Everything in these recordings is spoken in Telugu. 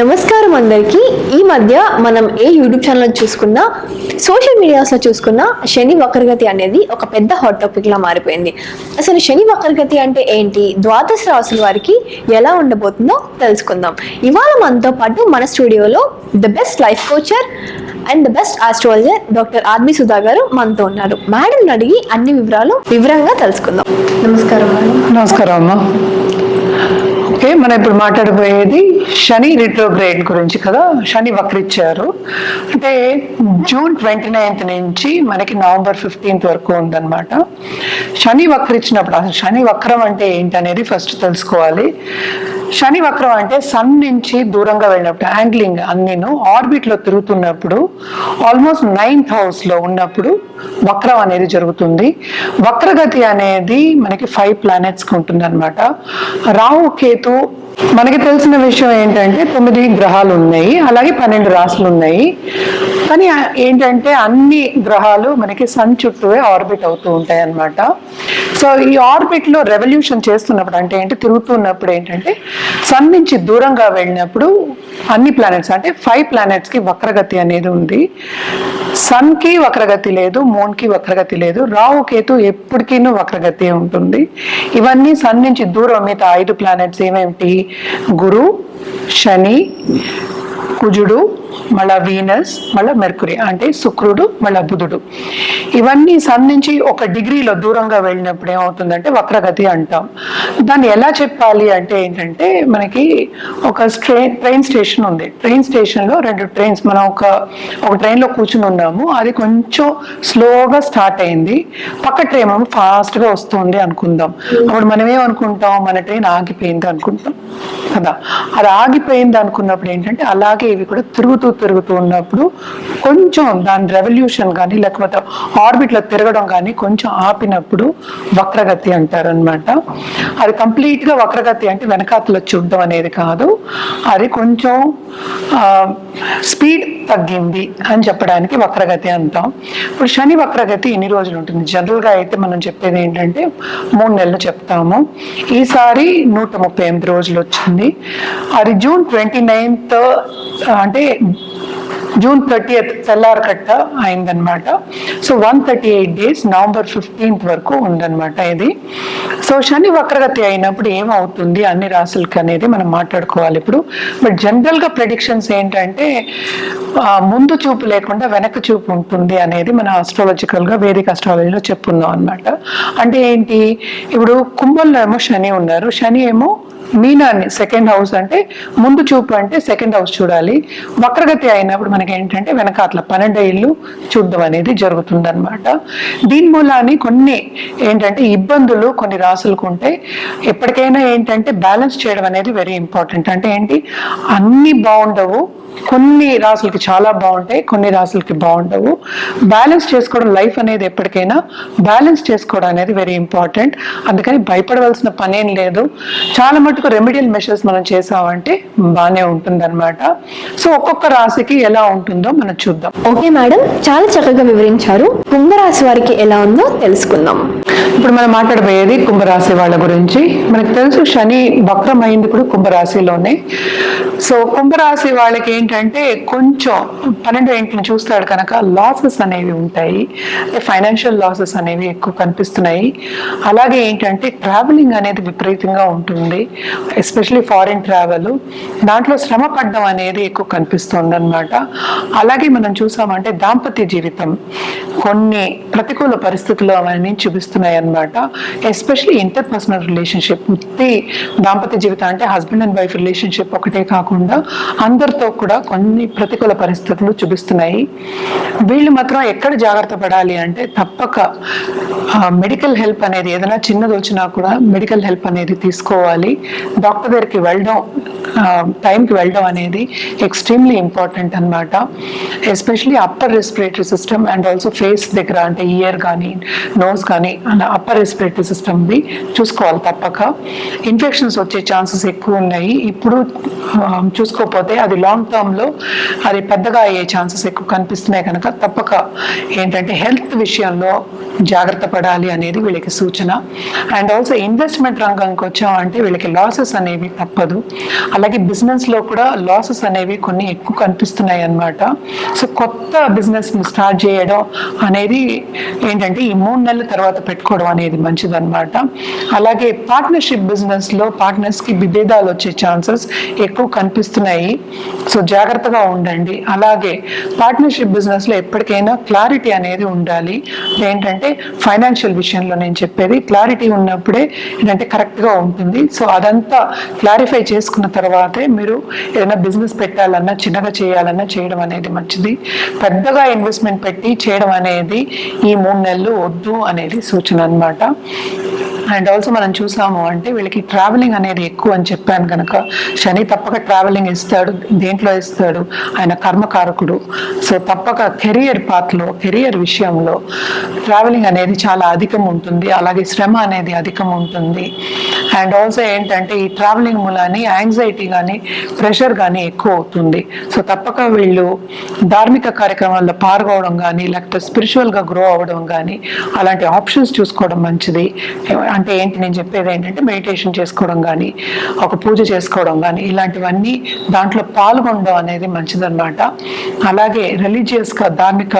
నమస్కారం అందరికీ. ఈ మధ్య మనం ఏ యూట్యూబ్ ఛానల్ చూసుకున్నా సోషల్ మీడియాస్లో చూసుకున్నా శని వక్రగతి అనేది ఒక పెద్ద హాట్ టాపిక్ లా మారిపోయింది. అసలు శని వక్రగతి అంటే ఏంటి? ద్వాదశ రాసుల వారికి ఎలా ఉండబోతుందో తెలుసుకుందాం. ఇవాళ మనతో పాటు మన స్టూడియోలో the best life coach and the best astrologer doctor Armi Sudha garu మనతో ఉన్నారు. మేడం అడిగి అన్ని వివరాలు వివరంగా తెలుసుకుందాం. నమస్కారం నమస్కారం అమ్మా. ఓకే మనం ఇప్పుడు మాట్లాడబోయేది శని రిట్రోగ్రేడ్ గురించి కదా శని వక్రిచ్చారు. అంటే జూన్ ట్వంటీ నైన్త్ నుంచి మనకి నవంబర్ ఫిఫ్టీన్త్ వరకు ఉందన్నమాట. శని వక్రిచ్చినప్పుడు అసలు శని వక్రం అంటే ఏంటి అనేది ఫస్ట్ తెలుసుకోవాలి. శని వక్రం అంటే సన్ నుంచి దూరంగా వెళ్ళినప్పుడు యాంగ్లింగ్ అన్నీను ఆర్బిట్లో తిరుగుతున్నప్పుడు ఆల్మోస్ట్ నైన్త్ హౌస్లో ఉన్నప్పుడు వక్రం అనేది జరుగుతుంది. వక్రగతి అనేది మనకి ఫైవ్ ప్లానెట్స్కి ఉంటుంది అనమాట రాహు కేతు మనకి తెలిసిన విషయం ఏంటంటే తొమ్మిది గ్రహాలు ఉన్నాయి అలాగే పన్నెండు రాసులు ఉన్నాయి. కానీ ఏంటంటే అన్ని గ్రహాలు మనకి సన్ చుట్టూవే ఆర్బిట్ అవుతూ ఉంటాయి అన్నమాట. సో ఈ ఆర్బిట్లో రెవల్యూషన్ చేస్తున్నప్పుడు అంటే ఏంటి? తిరుగుతున్నప్పుడు ఏంటంటే సన్ నుంచి దూరంగా వెళ్ళినప్పుడు అన్ని ప్లానెట్స్ అంటే ఫైవ్ ప్లానెట్స్కి వక్రగతి అనేది ఉంది. సన్కి వక్రగతి లేదు మూన్కి వక్రగతి లేదు రావు కేతు ఎప్పటికీ వక్రగతి ఉంటుంది. ఇవన్నీ సన్ నుంచి దూరం మిగతా ఐదు ప్లానెట్స్ ఏమేమిటి? గురు శని కుజుడు మళ్ళా వీనస్ మళ్ళా మెర్కురీ అంటే శుక్రుడు మళ్ళా బుధుడు. ఇవన్నీ సన్ నుంచి ఒక డిగ్రీలో దూరంగా వెళ్ళినప్పుడు ఏమవుతుందంటే వక్రగతి అంటాం. దాన్ని ఎలా చెప్పాలి అంటే ఏంటంటే మనకి ఒక ట్రైన్ ట్రైన్ స్టేషన్ ఉంది. ట్రైన్ స్టేషన్లో రెండు ట్రైన్స్ మనం ఒక ఒక ట్రైన్లో కూర్చుని ఉన్నాము. అది కొంచెం స్లోగా స్టార్ట్ అయింది. పక్క ట్రైన్ ఏమో ఫాస్ట్గా వస్తుంది అనుకుందాం. అప్పుడు మనం ఏమనుకుంటాం? మన ట్రైన్ ఆగిపోయింది అనుకుంటాం. కదా? అది ఆగిపోయింది అనుకున్నప్పుడు ఏంటంటే అలాగే ఇవి కూడా తిరుగుతూ తిరుగుతూ ఉన్నప్పుడు కొంచెం దాని రెవల్యూషన్ కానీ లేకపోతే ఆర్బిట్లో తిరగడం కానీ కొంచెం ఆపినప్పుడు వక్రగతి అంటారు అనమాట అది కంప్లీట్గా వక్రగతి అంటే వెనకాతలో చూడడం అనేది కాదు. అది కొంచెం స్పీడ్ తగ్గింది అని చెప్పడానికి వక్రగతి అంటాం. ఇప్పుడు శని వక్రగతి ఎన్ని రోజులు ఉంటుంది? జనరల్గా అయితే మనం చెప్పేది ఏంటంటే మూడు నెలలు చెప్తాము. ఈసారి నూట ముప్పై ఎనిమిది రోజులు వచ్చింది. అది జూన్ ట్వంటీ నైన్త్ అంటే జూన్ థర్టీయత్ తెల్లారకట్ట అయిందనమాట so one thirty eight days November fifteenth వరకు ఉందన్నమాట ఇది. సో శని వక్రగతి అయినప్పుడు ఏమవుతుంది అన్ని రాసులకి అనేది మనం మాట్లాడుకోవాలి ఇప్పుడు. బట్ జనరల్గా ప్రెడిక్షన్స్ ఏంటంటే ముందు చూపు లేకుండా వెనక చూపు ఉంటుంది అనేది మన ఆస్ట్రాలజికల్గా వేదిక ఆస్ట్రాలజీలో చెప్పుకుందాం అనమాట అంటే ఏంటి? ఇప్పుడు కుంభంలో ఏమో శని ఉన్నారు. శని ఏమో మీనాన్ని సెకండ్ హౌస్ అంటే ముందు చూపు అంటే సెకండ్ హౌస్ చూడాలి. వక్రగతి అయినప్పుడు మనకి ఏంటంటే వెనక అట్లా పన్నెండు ఇల్లు చూడడం అనేది జరుగుతుంది అనమాట దీని మూలాన్ని కొన్ని ఏంటంటే ఇబ్బందులు కొన్ని రాసులకు ఉంటాయి ఎప్పటికైనా ఏంటంటే బ్యాలెన్స్ చేయడం అనేది వెరీ ఇంపార్టెంట్ అంటే ఏంటి? అన్ని బాగుండవు కొన్ని రాసులకి చాలా బాగుంటాయి కొన్ని రాసులకి బాగుండవు. బ్యాలెన్స్ చేసుకోవడం లైఫ్ అనేది ఎప్పటికైనా బ్యాలెన్స్ చేసుకోవడం అనేది వెరీ ఇంపార్టెంట్ అందుకని భయపడవలసిన పని ఏం లేదు. చాలా మటుకు రెమెడియల్ మెషర్స్ మనం చేసామంటే బాగానే ఉంటుందన్నమాట. సో ఒక్కొక్క రాశికి ఎలా ఉంటుందో మనం చూద్దాం. ఓకే మేడం చాలా చక్కగా వివరించారు. కుంభరాశి వారికి ఎలా ఉందో తెలుసుకుందాం. ఇప్పుడు మనం మాట్లాడబోయేది కుంభరాశి వాళ్ళ గురించి. మనకు తెలుసు శని వక్రం అయింది కూడా కుంభరాశిలోనే. సో కుంభరాశి వాళ్ళకి ఏంటంటే కొంచెం పన్నెండు ఇంటిని చూస్తాడు కనుక లాసెస్ అనేవి ఉంటాయి. ఫైనాన్షియల్ లాసెస్ అనేవి ఎక్కువ కనిపిస్తున్నాయి. అలాగే ఏంటంటే ట్రావెలింగ్ అనేది విపరీతంగా ఉంటుంది. ఎస్పెషలీ ఫారిన్ ట్రావెల్ దాంట్లో శ్రమ పడడం అనేది ఎక్కువ కనిపిస్తుంది అనమాట అలాగే మనం చూసామంటే దాంపత్య జీవితం కొన్ని ప్రతికూల పరిస్థితులు అవన్నీ చూపిస్తున్నాయి అనమాట ఎస్పెషలీ ఇంటర్ పర్సనల్ రిలేషన్షిప్ వృత్తి దాంపత్య జీవితం అంటే హస్బెండ్ అండ్ వైఫ్ రిలేషన్షిప్ ఒకటే కాకుండా అందరితో కూడా కొన్ని ప్రతికూల పరిస్థితులు చూపిస్తున్నాయి. వీళ్ళు మాత్రం ఎక్కడ జాగ్రత్త పడాలి అంటే తప్పక మెడికల్ హెల్ప్ అనేది ఏదైనా చిన్నది వచ్చినా కూడా మెడికల్ హెల్ప్ అనేది తీసుకోవాలి. డాక్టర్ దగ్గరికి వెళ్ళడం టైంకి వెళ్ళడం అనేది ఎక్స్ట్రీమ్లీ ఇంపార్టెంట్ అనమాట especially upper respiratory system and also face దగ్గర అంటే ఇయర్ కానీ నోస్ కానీ అలా అప్పర్ రెస్పిరేటరీ సిస్టమ్ది చూసుకోవాలి తప్పక. ఇన్ఫెక్షన్స్ వచ్చే ఛాన్సెస్ ఎక్కువ ఉన్నాయి. ఇప్పుడు చూసుకోకపోతే అది లాంగ్ టర్మ్ టర్మ్లో అది పెద్దగా అయ్యే ఛాన్సెస్ ఎక్కువ కనిపిస్తున్నాయి కనుక తప్పక ఏంటంటే హెల్త్ విషయంలో జాగ్రత్త పడాలి అనేది వీళ్ళకి సూచన. అండ్ ఆల్సో ఇన్వెస్ట్మెంట్ రంగంకి వచ్చామంటే వీళ్ళకి లాసెస్ అనేవి తప్పదు. అలాగే బిజినెస్లో కూడా లాసెస్ అనేవి కొన్ని ఎక్కువ కనిపిస్తున్నాయి అన్నమాట. సో కొత్త బిజినెస్ స్టార్ట్ చేయడం అనేది ఏంటంటే ఈ మూడు నెలల తర్వాత పెట్టుకోవడం అనేది మంచిదన్నమాట. అలాగే పార్ట్నర్షిప్ బిజినెస్లో పార్ట్నర్స్కి విభేదాలు వచ్చే ఛాన్సెస్ ఎక్కువ కనిపిస్తున్నాయి. సో జాగ్రత్తగా ఉండండి. అలాగే పార్ట్నర్షిప్ బిజినెస్లో ఎప్పటికైనా క్లారిటీ అనేది ఉండాలి. ఏంటంటే ఫైనాన్షియల్ విషయంలో నేను చెప్పేది క్లారిటీ ఉన్నప్పుడే ఏంటంటే కరెక్ట్గా ఉంటుంది. సో అదంతా క్లారిఫై చేసుకున్న తర్వాతే మీరు ఏదైనా బిజినెస్ పెట్టాలన్నా చిన్నగా చేయాలన్నా చేయడం అనేది మంచిది. పెద్దగా ఇన్వెస్ట్మెంట్ పెట్టి చేయడం అనేది ఈ మూడు నెలలు వద్దు అనేది సూచన అన్నమాట. అండ్ ఆల్సో మనం చూసాము అంటే వీళ్ళకి ట్రావెలింగ్ అనేది ఎక్కువ అని చెప్పాను కనుక శని తప్పక ట్రావెలింగ్ ఇస్తాడు దేంట్లో ఇస్తాడు? ఆయన కర్మకారకుడు. సో తప్పక కెరియర్ పాత్లో కెరియర్ విషయంలో ట్రావెలింగ్ అనేది చాలా అధికం ఉంటుంది. అలాగే శ్రమ అనేది అధికం ఉంటుంది. అండ్ ఆల్సో ఏంటంటే ఈ ట్రావెలింగ్ మూలాన్ని యాంగ్జైటీ కానీ ప్రెషర్ కానీ ఎక్కువ అవుతుంది. సో తప్పక వీళ్ళు ధార్మిక కార్యక్రమాల్లో పాల్గొవడం కానీ లేకపోతే స్పిరిచువల్గా గ్రో అవ్వడం కానీ అలాంటి ఆప్షన్స్ చూసుకోవడం మంచిది. అంటే ఏంటి నేను చెప్పేది ఏంటంటే మెడిటేషన్ చేసుకోవడం కానీ ఒక పూజ చేసుకోవడం కానీ ఇలాంటివన్నీ దాంట్లో పాల్గొనడం అనేది మంచిదన్నమాట. అలాగే రిలీజియస్గా ధార్మిక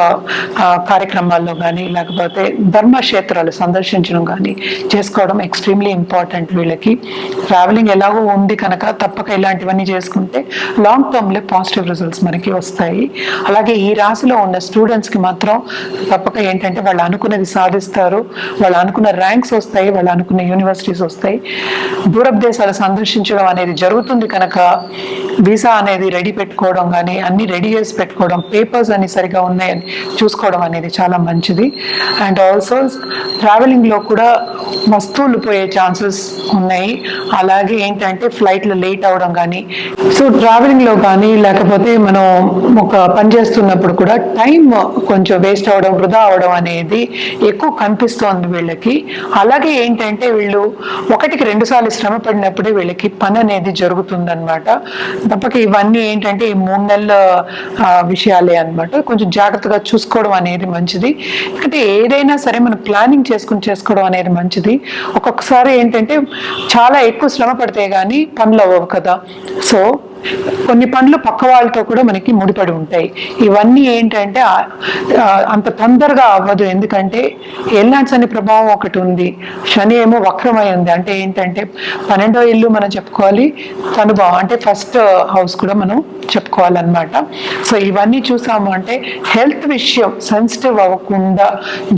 కార్యక్రమాల్లో కానీ లేకపోతే ధర్మక్షేత్రాలు సందర్శించడం కానీ చేసుకోవడం ఎక్స్ట్రీమ్లీ ఇంపార్టెంట్ వీళ్ళకి. ట్రావెలింగ్ ఎలాగో ఉంది కనుక తప్పక ఇలాంటివన్నీ చేసుకుంటే లాంగ్ టర్మ్లో పాజిటివ్ రిజల్ట్స్ మనకి వస్తాయి. అలాగే ఈ రాశిలో ఉన్న స్టూడెంట్స్కి మాత్రం తప్పక ఏంటంటే వాళ్ళు అనుకున్నది సాధిస్తారు. వాళ్ళు అనుకున్న ర్యాంక్స్ వస్తాయి. వాళ్ళు అనుకున్న యూనివర్సిటీస్ వస్తాయి. దూరపు దేశాలు సందర్శించడం అనేది జరుగుతుంది కనుక వీసా అనేది రెడీ పెట్టుకోవడం కానీ అన్ని రెడీ చేసి పెట్టుకోవడం పేపర్స్ అన్ని సరిగా ఉన్నాయని చూసుకోవడం అనేది చాలా మంచిది. అండ్ ఆల్సో ట్రావెలింగ్లో కూడా వస్తువులు పోయే ఛాన్సెస్ ఉన్నాయి. అలాగే ఏంటంటే ఫ్లైట్లో లేట్ అవడం కానీ సో ట్రావెలింగ్లో కానీ లేకపోతే మనం ఒక పని చేస్తున్నప్పుడు కూడా టైం కొంచెం వేస్ట్ అవడం వృధా అవడం అనేది ఎక్కువ కనిపిస్తోంది వీళ్ళకి. అలాగే ఏంటంటే వీళ్ళు ఒకటికి రెండు సార్లు శ్రమ పడినప్పుడే వీళ్ళకి పని అనేది జరుగుతుంది అనమాట తప్పక ఇవన్నీ ఏంటంటే ఈ మూడు నెలల విషయాలే అన్నమాట. కొంచెం జాగ్రత్తగా చూసుకోవడం అనేది మంచిది. ఎందుకంటే ఏదైనా సరే మనం ప్లానింగ్ చేసుకుని చేసుకోవడం అనేది మంచిది. ఒక్కొక్కసారి ఏంటంటే చాలా ఎక్కువ శ్రమ పడితే కానీ పనులు అవ్వవు కదా. సో కొన్ని పనులు పక్క వాళ్ళతో కూడా మనకి ముడిపడి ఉంటాయి. ఇవన్నీ ఏంటంటే అంత తొందరగా అవ్వదు. ఎందుకంటే ఏలినాట్స్ శని ప్రభావం ఒకటి ఉంది. శని ఏమో వక్రమై ఉంది. అంటే ఏంటంటే పన్నెండో ఇల్లు మనం చెప్పుకోవాలి. తనుభావం అంటే ఫస్ట్ హౌస్ కూడా మనం చెప్పుకోవాలన్నమాట. సో ఇవన్నీ చూసాము అంటే హెల్త్ విషయం సెన్సిటివ్ అవ్వకుండా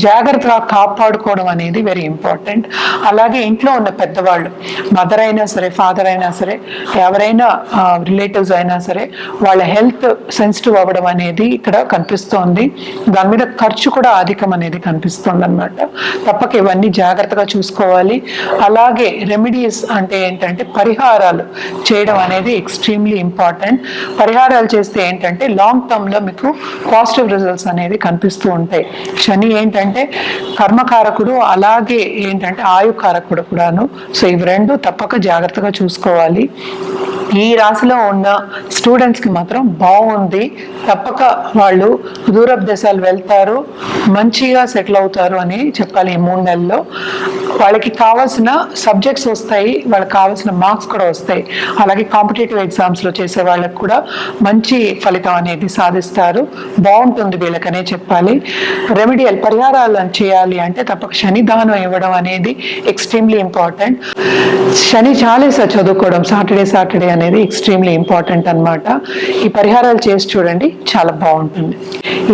జాగ్రత్తగా కాపాడుకోవడం అనేది వెరీ ఇంపార్టెంట్. అలాగే ఇంట్లో ఉన్న పెద్దవాళ్ళు మదర్ అయినా సరే ఫాదర్ అయినా సరే ఎవరైనా రిలేటివ్స్ అయినా సరే వాళ్ళ హెల్త్ సెన్సిటివ్ అవ్వడం అనేది ఇక్కడ కనిపిస్తోంది. దాని మీద ఖర్చు కూడా అధికం అనేది కనిపిస్తుంది అనమాట తప్పక ఇవన్నీ జాగ్రత్తగా చూసుకోవాలి. అలాగే రెమెడీస్ అంటే ఏంటంటే పరిహారాలు చేయడం అనేది ఎక్స్ట్రీమ్లీ ఇంపార్టెంట్ పరిహారాలు చేస్తే ఏంటంటే లాంగ్ టర్మ్లో మీకు పాజిటివ్ రిజల్ట్స్ అనేది కనిపిస్తూ ఉంటాయి. శని ఏంటంటే కర్మకారకుడు అలాగే ఏంటంటే ఆయుకారకుడు కూడాను. సో ఇవి రెండు తప్పక జాగ్రత్తగా చూసుకోవాలి. ఈ రాశిలో ఉన్న స్టూడెంట్స్కి మాత్రం బాగుంది. తప్పక వాళ్ళు దూరపు దేశాలు వెళ్తారు. మంచిగా సెటిల్ అవుతారు అని చెప్పాలి ఈ మూడు నెలల్లో. వాళ్ళకి కావాల్సిన సబ్జెక్ట్స్ వస్తాయి వాళ్ళకి కావాల్సిన మార్క్స్ కూడా వస్తాయి. అలాగే కాంపిటేటివ్ ఎగ్జామ్స్లో చేసే వాళ్ళకి కూడా మంచి ఫలితం అనేది సాధిస్తారు. బాగుంటుంది వీళ్ళకనే చెప్పాలి. రెమెడియల్ పరిహారాలు చేయాలి అంటే తప్పక శని దానం ఇవ్వడం అనేది ఎక్స్ట్రీమ్లీ ఇంపార్టెంట్ శని చాలేసా చదువుకోవడం సాటర్డే సాటర్డే అనేది ఎక్స్ట్రీమ్లీ ఇంపార్టెంట్ అన్నమాట. ఈ పరిహారాలు చేసి చూడండి చాలా బాగుంటుంది.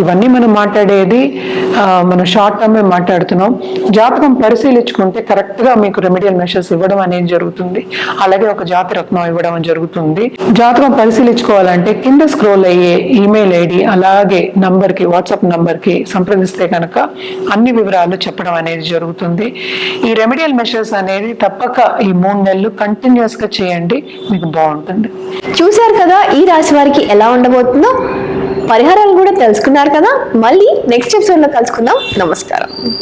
ఇవన్నీ మనం మాట్లాడేది మనం షార్ట్ టర్మ్ మాట్లాడుతున్నాం. జాతకం పరిశీలించుకుంటే కరెక్ట్గా మీకు రెమెడియల్ మెషర్స్ ఇవ్వడం అనేది జరుగుతుంది. అలాగే ఒక జాతి రత్నం ఇవ్వడం జరుగుతుంది. జాతకం పరిశీలించుకోవాలంటే కింద స్క్రోల్ అయ్యే ఈమెయిల్ ఐడి అలాగే నంబర్కి వాట్సాప్ నంబర్కి సంప్రదిస్తే కనుక అన్ని వివరాలు చెప్పడం అనేది జరుగుతుంది. ఈ రెమెడియల్ మెషర్స్ అనేది తప్పక ఈ మూడు నెలలు కంటిన్యూస్గా చేయండి మీకు బాగుంటుంది. చూశారు కదా ఈ రాశి వారికి ఎలా ఉండబోతుందో? పరిహారాలు కూడా తెలుసుకున్నారు కదా. మళ్ళీ నెక్స్ట్ ఎపిసోడ్లో కలుసుకుందాం. నమస్కారం.